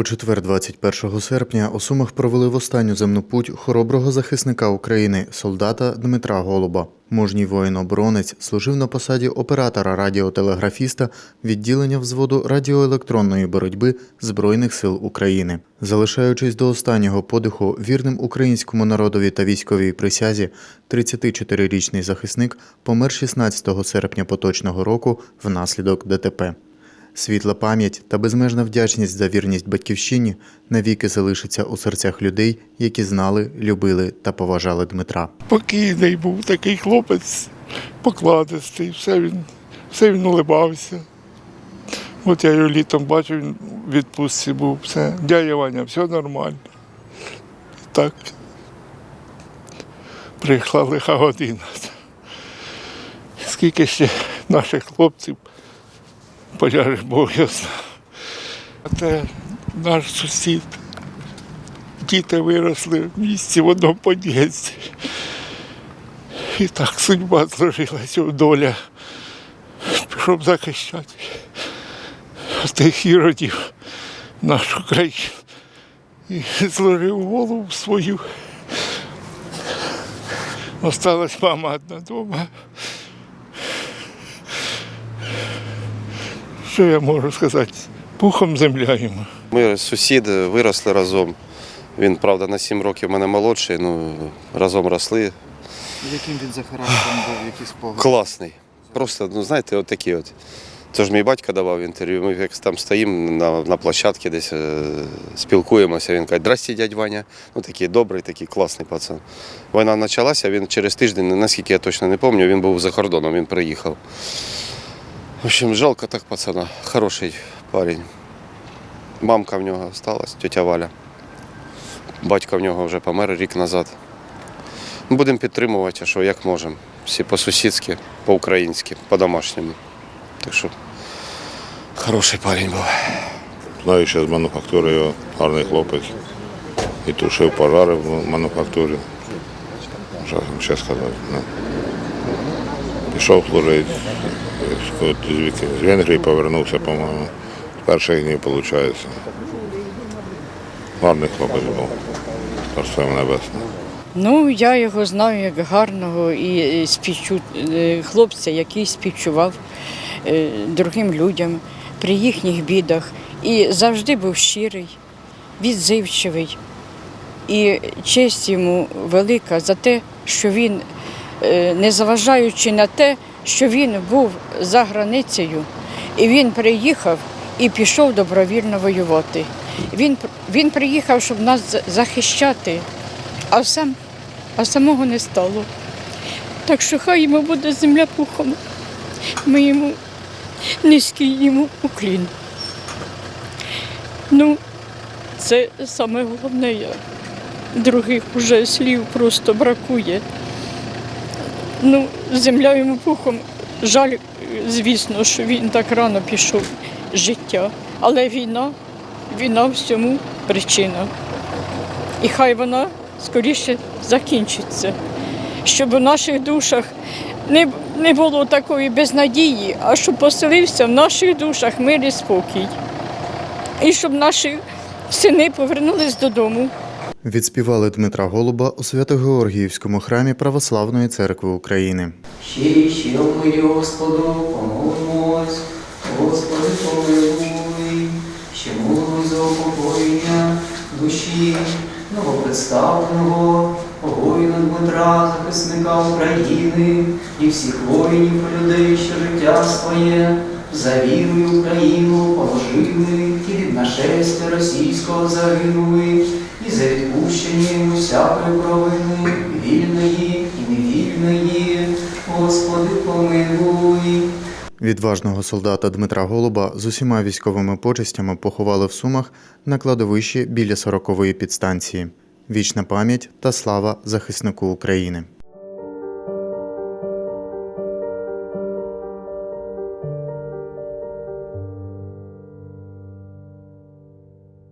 У четвер, 21 серпня, у Сумах провели в останню земну путь хороброго захисника України, солдата Дмитра Голуба. Мужній воїн-оборонець служив на посаді оператора радіотелеграфіста відділення взводу радіоелектронної боротьби Збройних сил України. Залишаючись до останнього подиху вірним українському народові та військовій присязі, 34-річний захисник помер 16 серпня поточного року внаслідок ДТП. Світла пам'ять та безмежна вдячність за вірність батьківщині навіки залишиться у серцях людей, які знали, любили та поважали Дмитра. Спокійний був такий хлопець, покладистий, все він, все він улибався. От я його літом бачив, він в відпустці був, все. Дядя Ваня, все нормально. Так прийшла лиха година. Скільки ще наших хлопців знає. А це наш сусід. Діти виросли в місті в одному під'їзді. І так судьба зложилася, доля, щоб захищати тих іродів нашу країну. І зложив голову свою. Осталась мама одна вдома. Що я можу сказати? Пухом земля йому. Ми сусіди виросли разом. Він, правда, на 7 років мене молодший, ну разом росли. Яким він за характером був, які спогади? Класний. Просто, ну знаєте, от такі от. Це ж мій батько давав інтерв'ю. Ми як там стоїмо на, на площадці, десь е, спілкуємося. Він каже, здрасте, дядь Ваня. Ну такий добрий, такий класний пацан. Війна почалася, він через тиждень, наскільки я точно не пам'ятаю, він був за кордоном, він приїхав. В общем, жалко так пацана. Хороший парень. Мамка в нього залишилась, тетя Валя. Батько в нього вже помер рік назад. Ну, Будемо підтримувати, що як можемо. Всі по-сусідськи, по-українськи, по-домашньому. Так що хороший парень був. Знаю, що з мануфактури його гарний хлопець. І тушив пожари в мануфактурі. Що ще сказати? Пішов служити. З Венгрії повернувся, по-моєму. З перших днів, виходить. Гарний хлопець був. Царство небесне. Ну, я його знаю як гарного і співчу... е, хлопця, який співчував е, другим людям при їхніх бідах. І завжди був щирий, відзивчивий. І честь йому велика за те, що він, е, не заважаючи на те, що він був за границею, і він приїхав і пішов добровільно воювати. Він, він приїхав, щоб нас захищати, а сам а самого не стало. Так що хай йому буде земля пухом. Ми йому низький йому уклін. Ну, це саме головне. Других уже слів просто бракує. Ну, земля йому пухом. Жаль, звісно, що він так рано пішов життя. Але війна, війна всьому причина. І хай вона скоріше закінчиться, щоб у наших душах не, не було такої безнадії, а щоб поселився в наших душах мир і спокій. І щоб наші сини повернулись додому. Відспівали Дмитра Голуба у Свято-Георгіївському храмі Православної церкви України. Ще ще Господу, помолимось, Господи, помилуй, ще молимось за упокоєння душі новопредставленого воїна Дмитра, захисника України і всіх воїнів людей, що життя своє за віру і Україну положили, і від нашестя російського загинули, і за відпущення всякої провини, вільної і невільної, Господи, помилуй. Відважного солдата Дмитра Голуба з усіма військовими почестями поховали в Сумах на кладовищі біля 40-ї підстанції. Вічна пам'ять та слава захиснику України.